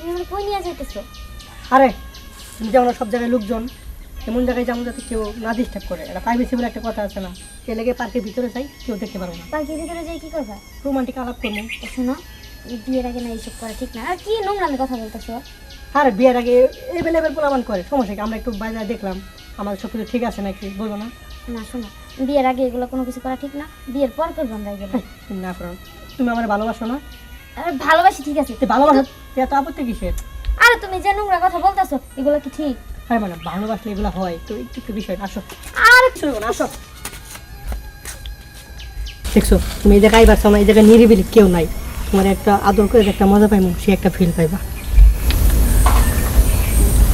তুমি আমার কই নিয়ে যাইতেছো? আরে তুমি যেমন সব জায়গায় লোকজন এমন জায়গায় যেমন যাতে কেউ না ডিস্টার্ব করে। এটা প্রাইভেসি বলে একটা কথা আছে না? সে লেগে পার্কের ভিতরে যাই কেউ দেখতে পারব না। পার্কের ভিতরে যাই কি করবা রোমান্টিক আলাপ করব। শোনো বিয়ের আগে না এইসব করা ঠিক না? আর কি নোংরামি কথা বলতেছো? আর বিয়ের আগে এভেলেবেল প্রমাণ করে। সমস্যা কি? আমরা একটু বাইরে দেখলাম। আমাদের সব কিছু ঠিক আছে নাকি? বলব না? না শোনো বিয়ের আগে এগুলো কোনো কিছু করা ঠিক না। বিয়ের পর করব আমরা এগুলো। না করো। তুমি আমার ভালোবাসো না? আর ভালোবাসি ঠিক আছে। ভালোবাসো? এত আপত্তি কিসের? আরে তুমি যে নোংরা কথা বলতেছো এগুলো কি ঠিক? আরে মানে ভালোবাসলে এগুলো হয় তো একটু একটু বিষয় আসো। আর আসো। দেখছ তুমি এই জায়গায় পারছ না এই জায়গায় নিরিবিলি কেউ নাই। তোমার একটা আদর করে একটা মজা পাইমু সে একটা ফিল পাইবা।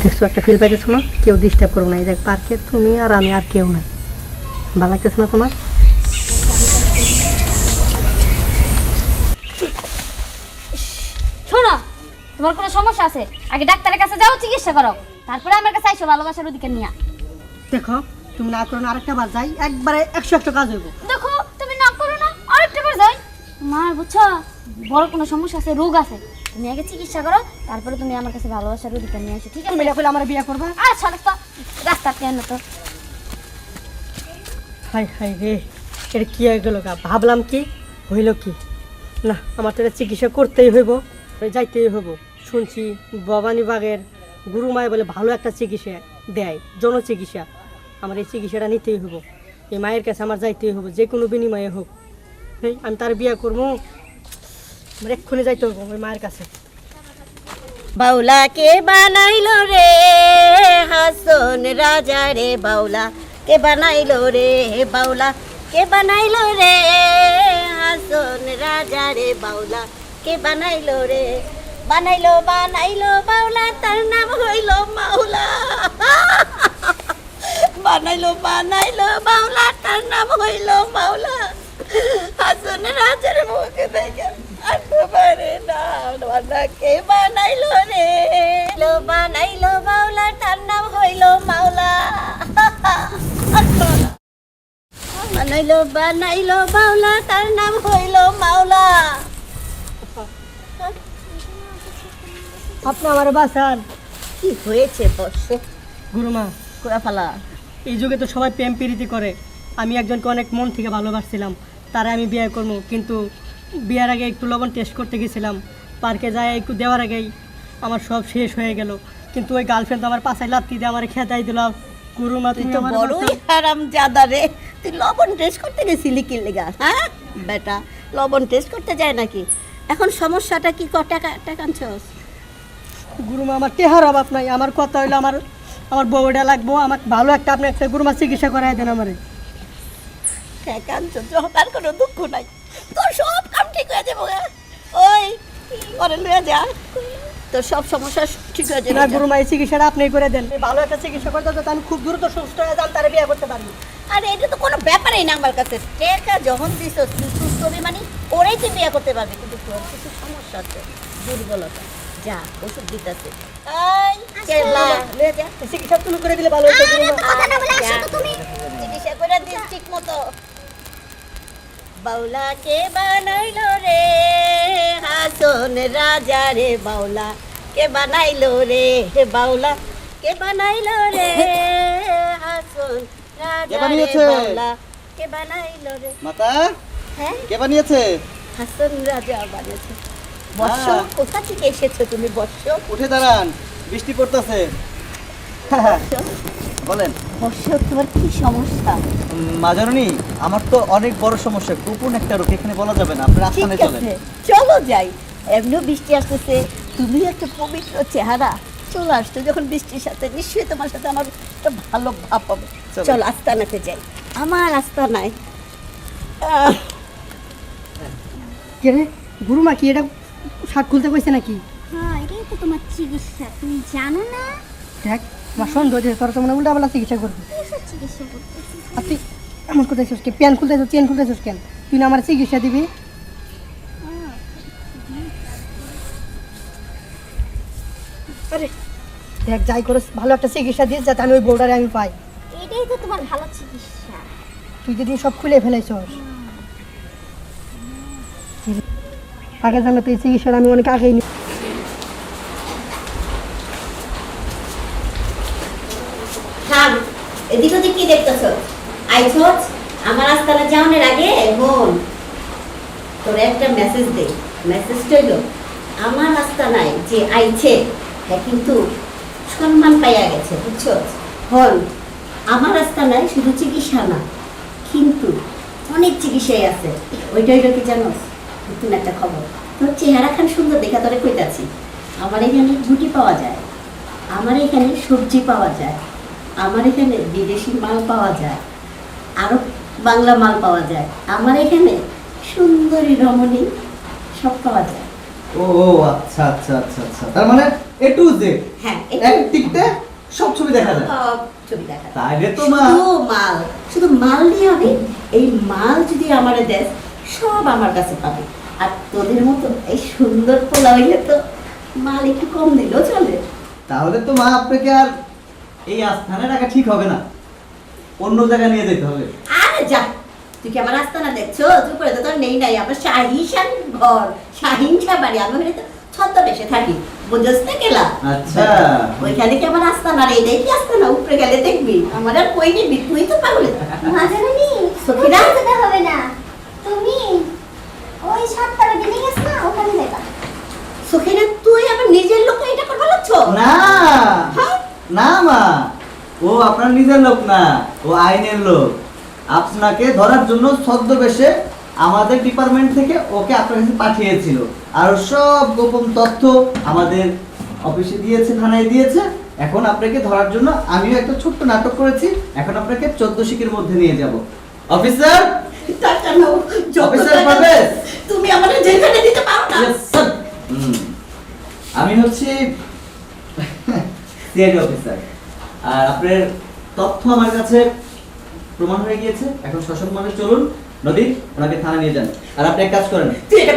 দেখছ একটা ফিল পাইতেছো না? কেউ ডিস্টার্ব করব না এই জায়গায় পার্কে তুমি আর আমি আর কেউ নাই। ভালো লাগতেছে না তোমার শোনো তোমার কোনো সমস্যা আছে? আগে ডাক্তারের কাছে যাও চিকিৎসা করো। তারপরে আমার কাছে আইসো ভালোবাসার অধিকার নিয়ে। দেখো তুমি না করো না আরেকটা বার যাই একবারে একশো একশো কাজ হইব। দেখো তুমি না করো না আরেকটা বার যাই। মার বুঝছ? বড় কোনো সমস্যা আছে রোগ আছে। তুমি আগে চিকিৎসা করো তারপরে তুমি আমার কাছে ভালোবাসার অধিকার নিয়ে আসো ঠিক আছে? তুমি না করলে আমার বিয়ে করবা? আর চলো তো রাস্তা কেন তো। হাই হাই রে এটা কি হয়ে গেল গা? ভাবলাম কি হইল কি? না আমার তো এটা চিকিৎসা করতেই হইব। যাইতেই হইব। শুনছি ভবানী বাগের গুরুমায় বলে ভালো একটা চিকিৎসা দেয়, জনচিকিৎসা। আমার এই চিকিৎসাটা নিতেই হইব। এই মায়ের কাছে আমার যাইতেই হইব, যে কোনো বিনিময়ে হোক। এই আমি তার বিয়ে করব। আমার এক্ষুনি যাইতে হইব ওই মায়ের কাছে। বাউলা কে বানাইলো রে হাসন রাজা রে বাউলা। কে বানাইলো রে বাউলা? কে বানাইলো রে হাসন রাজা রে বাউলা? কে বানাইলো রে? বানাইলো বানাইলো, বাউলা, তার নাম হইল মাওলা। বানাইলো বানাইলো, বাউলা, তার নাম হইল মাওলা। হাসন রাজার মুখে দেখে পারে না কে বানাইলো রে? বানাইলো মাওলা তার নাম হইল মাওলা। বানাইলো বানাইলো মাওলা তার নাম হইল মাওলা। আপনি আমার বাসান কি হয়েছে বর্ষ গুরুমা কুড়াফালা এই যুগে তো সবাই প্রেম প্রীতি করে। আমি একজনকে অনেক মন থেকে ভালোবাসছিলাম। তারা আমি বিয়ে করব কিন্তু বিয়ের আগে একটু লবণ টেস্ট করতে গেছিলাম। পার্কে যায় একটু দেওয়ার আগেই আমার সব শেষ হয়ে গেল। কিন্তু ওই গার্লফ্রেন্ড আমার পাশায় লাত্তি দিয়ে আমার খেতাই দিলাম গুরুমা তুই তো বড়ই হারাম জাদা রে। তুই লবণ টেস্ট করতে গেছিলি কি লেগা? হ্যাঁ? বেটা লবণ টেস্ট করতে যায় নাকি? এখন সমস্যাটা কি? ক টাকা টাকা আনছস? গুরুমা আমার টেহার অভাব নাই। আমার কথা হইল আমার আমার বউটা লাগবো আমার ভালো একটা আপনি একটা গুরুমা চিকিৎসা করাই দেন আমারে। তার কোনো দুঃখ নাই। তোর সব কাম ঠিক হয়ে যাব হ্যাঁ? ওই ওরে লয়ে যা। তোর সব সমস্যা ঠিক হয়ে না যাবে যা। গুরুমা এই চিকিৎসাটা আপনি করে দেন। ভালো একটা চিকিৎসা করতে তো আমি খুব দ্রুত সুস্থ হয়ে যান তারা বিয়ে করতে পারব। আরে এটা তো কোনো ব্যাপারই না আমার কাছে। টাকা যখন দিস সুস্থ মানে ওরেই তুই বিয়ে করতে পারবি। কিন্তু তোর কিছু সমস্যা আছে দুর্বলতা। যা ওষুধ দিতেছে। চিকিৎসা তুমি করে দিলে ভালো হতো চিকিৎসা করে দিস ঠিক মতো। বাউলা কে বানাইলো রে হাসন রাজা রে বাউলা। কে বানাইলো রে বাউলা। কে বানাইলো রে হাসন রাজা রে বাউলা। কে বানাইলো রে? মাতা হ্যাঁ? কে বানিয়েছে? হাসন রাজা বানিয়েছে। বর্ষ। কোথা থেকে এসেছ তুমি বর্ষ? উঠে দাঁড়ান বৃষ্টি পড়তেছে। বলেন। বর্ষ তোমার কি সমস্যা? মাজারনি আমার তো অনেক বড় সমস্যা। গোপন একটা রোগ এখানে বলা যাবে না আপনার আস্থানে চলেন। চলো যাই। এমনিও বৃষ্টি আসতেছে তুমি একটা পবিত্র চেহারা। চলো আসছো যখন বৃষ্টির সাথে নিশ্চয়ই তোমার সাথে আমার একটা ভালো ভাব হবে। চলো। চলো আস্তানাতে যাই। আমার আস্তানায়। আহ, কে রে? গুরুমা কি এটা শাক খুলতে কইছে নাকি? হ্যাঁ এটাই তো তোমার চিকিৎসা তুমি জানো না? দেখ আমার সন্দেহ যে তোর তো মনে উল্টা বেলা চিকিৎসা করবি। চিকিৎসা আর তুই এমন করতেছিস কে প্যান খুলতেছিস চেন খুলতেছিস কেন? তুই না আমার চিকিৎসা দিবি? আরে দেখ যাই করে ভালো একটা চিকিৎসা দিস যাতে আমি ওই আমি পাই। এটাই তো তোমার ভালো চিকিৎসা। তুই যদি সব খুলে ফেলেছস আগে জানাতে এই আমি অনেক আগেই আগে আস্তানায় যে আইছে হ্যাঁ, কিন্তু পাইয়া গেছে বুঝছ হন, আমার আস্তানায় শুধু চিকিৎসা না, কিন্তু অনেক চিকিৎসাই আছে। ওইটা হইল কি জানো নতুন একটা খবর। তোর চেহারা খান সুন্দর দেখা তোরে কইতাছি। আমার এখানে রুটি পাওয়া যায়। আমার এখানে সবজি পাওয়া যায়। আমার এখানে বিদেশি মাল পাওয়া যায়। আরও বাংলা মাল পাওয়া যায়। আমার এখানে সুন্দরী রমণী সব পাওয়া যায়। ও আচ্ছা আচ্ছা আচ্ছা আচ্ছা। তার মানে এ টু জেড হ্যাঁ এক টিকতে সব ছবি দেখা যায়? ছবি দেখা তো মাল। শুধু মাল দিয়ে হবে। এই মাল যদি আমারে দেয় সব আমার কাছে পাবে। আর তোদের মতো এই সুন্দর পোলা হইলে তো মাল একটু কম দিলেও চলে। তাহলে তো মা আপনাকে আর এই আস্থানে রাখা ঠিক হবে না। অন্য জায়গায় নিয়ে যেতে হবে। আরে যা তুই কি আমার রাস্তা না দেখছ? তুই করে তো তোর নেই নাই আমার শাহিশান ঘর শাহিনশা বাড়ি আমি ওখানে তো ছদ্মবেশে থাকি। বুঝোস না গেলা আচ্ছা। ওইখানে কি আমার রাস্তা না রে দেখি রাস্তা না উপরে গেলে দেখবি। আমার আর কই নিবি? তুই তো পাগলে মাঝারি সখিনা? যেতে হবে না। তুমি? ওই সাতটা বিল্ডিং আছে না? ওখানে দেখা সখিনা তুই আমার নিজের লোক এটা করবা লাগছ? না। হ্যাঁ? না মা। ও আপনার নিজের লোক না ও আইনের লোক। আপনাকে ধরার জন্য ছদ্মবেশে আমাদের ডিপার্টমেন্ট থেকে ওকে আপনার কাছে পাঠিয়েছিল। আর সব গোপন তথ্য আমাদের অফিসে দিয়েছে থানায় দিয়েছে। এখন আপনাকে ধরার জন্য আমিও একটা ছোট্ট নাটক করেছি। এখন আপনাকে চোদ্দ শিকের মধ্যে নিয়ে যাব। Officer officer Parvez. তুমি দিতে পারো না। আমি হচ্ছি সিআইডি অফিসার আর আপনার তথ্য আমার কাছে প্রমাণ হয়ে গিয়েছে। এখন সসম্মানে চলুন। নদী ওনাকে থানা নিয়ে যান। আর আপনি এক কাজ করেন।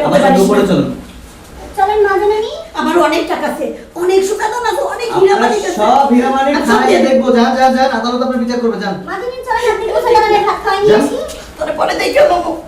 আমার উপরে চলুন। আমার অনেক টাকা আছে। অনেক সুখাদন আছে অনেক হীরা আপনার আছে। সব দিয়ে গিয়ে দেব। দেখব। যান যান যান। আদালত আপনার বিচার করবে যান। মাঝারি চলেন আপনি কোথায় খাওয়াই নিয়েছি। তোরে পরে দেখে বাবু